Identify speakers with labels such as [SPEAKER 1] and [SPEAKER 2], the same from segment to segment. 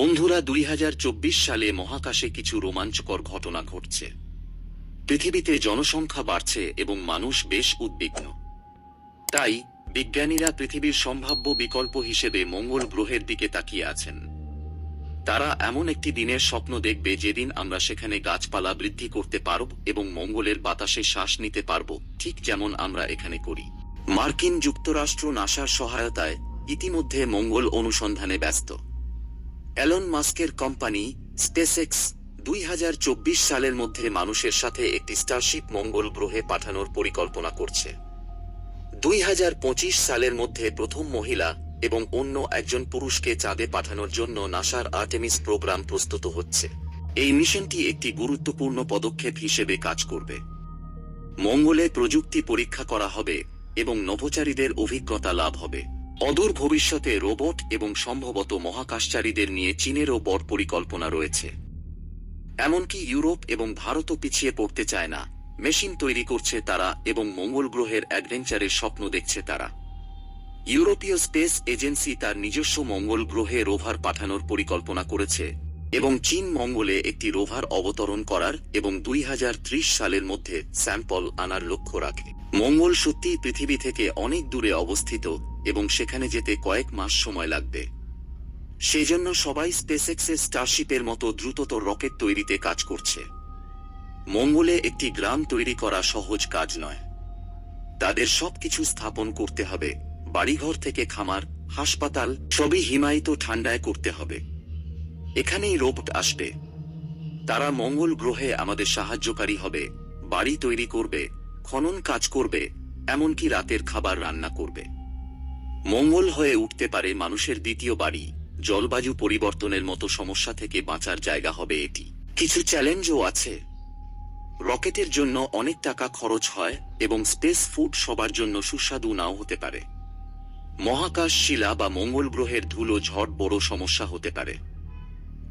[SPEAKER 1] বন্ধুরা, দুই হাজার চব্বিশ সালে মহাকাশে কিছু রোমাঞ্চকর ঘটনা ঘটছে। পৃথিবীতে জনসংখ্যা বাড়ছে এবং মানুষ বেশ উদ্বিগ্ন। তাই বিজ্ঞানীরা পৃথিবীর সম্ভাব্য বিকল্প হিসেবে মঙ্গল গ্রহের দিকে তাকিয়ে আছেন। তারা এমন একটি দিনের স্বপ্ন দেখবে যেদিন আমরা সেখানে গাছপালা বৃদ্ধি করতে পারব এবং মঙ্গলের বাতাসে শ্বাস নিতে পারব, ঠিক যেমন আমরা এখানে করি। মার্কিন যুক্তরাষ্ট্র নাসার সহায়তায় ইতিমধ্যে মঙ্গল অনুসন্ধানে ব্যস্ত। অ্যালন মাস্কের কোম্পানি স্পেসএক্স দুই সালের মধ্যে মানুষের সাথে একটি স্টারশিপ মঙ্গল গ্রহে পাঠানোর পরিকল্পনা করছে। দুই হাজার পঁচিশ সালের মধ্যে প্রথম মহিলা এবং অন্য একজন পুরুষকে চাঁদে পাঠানোর জন্য নাসার আর্টেমিস প্রোগ্রাম প্রস্তুত হচ্ছে। এই মিশনটি একটি গুরুত্বপূর্ণ পদক্ষেপ হিসেবে কাজ করবে। মঙ্গলে প্রযুক্তি পরীক্ষা করা হবে এবং নভোচারীদের অভিজ্ঞতা লাভ হবে। অদূর ভবিষ্যতে রোবট এবং সম্ভবত মহাকাশচারীদের নিয়ে চীনেরও বড় পরিকল্পনা রয়েছে। এমনকি ইউরোপ এবং ভারতও পিছিয়ে পড়তে চায় না। মেশিন তৈরি করছে তারা এবং মঙ্গল গ্রহের অ্যাডভেঞ্চারের স্বপ্ন দেখছে তারা। ইউরোপীয় স্পেস এজেন্সি তার নিজস্ব মঙ্গল গ্রহে রোভার পাঠানোর পরিকল্পনা করেছে। এবং চীন মঙ্গলে একটি রোভার অবতরণ করার এবং দুই হাজার ত্রিশ সালের মধ্যে স্যাম্পল আনার লক্ষ্য রাখে। মঙ্গল সত্যিই পৃথিবী থেকে অনেক দূরে অবস্থিত এবং সেখানে যেতে কয়েক মাস সময় লাগবে। সেজন্য সবাই স্পেসএক্সের স্টারশিপের মতো দ্রুততর রকেট তৈরিতে কাজ করছে। মঙ্গলে একটি গ্রাম তৈরি করা সহজ কাজ নয়। তাদের সবকিছু স্থাপন করতে হবে। বাড়িঘর থেকে খামার, হাসপাতাল, সবই হিমায়িত ঠান্ডায় করতে হবে। এখানেই রোবট আসবে। তারা মঙ্গল গ্রহে আমাদের সাহায্যকারী হবে, বাড়ি তৈরি করবে, খনন কাজ করবে, এমনকি রাতের খাবার রান্না করবে। মঙ্গল হয়ে উঠতে পারে মানুষের দ্বিতীয় বাড়ি, জলবায়ু পরিবর্তনের মতো সমস্যা থেকে বাঁচার জায়গা হবে এটি। কিছু চ্যালেঞ্জও আছে। রকেটের জন্য অনেক টাকা খরচ হয় এবং স্পেস ফুড সবার জন্য সুস্বাদু নাও হতে পারে। মহাকাশ শিলা বা মঙ্গল গ্রহের ধুলো ঝড় বড় সমস্যা হতে পারে।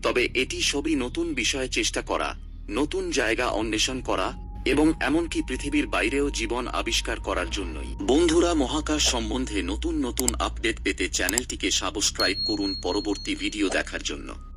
[SPEAKER 1] তবে এটি সবই নতুন বিষয়ে চেষ্টা করা, নতুন জায়গা অন্বেষণ করা এবং এমনকি পৃথিবীর বাইরেও জীবন আবিষ্কার করার জন্যই। বন্ধুরা, মহাকাশ সম্বন্ধে নতুন নতুন আপডেট পেতে চ্যানেলটিকে সাবস্ক্রাইব করুন পরবর্তী ভিডিও দেখার জন্য।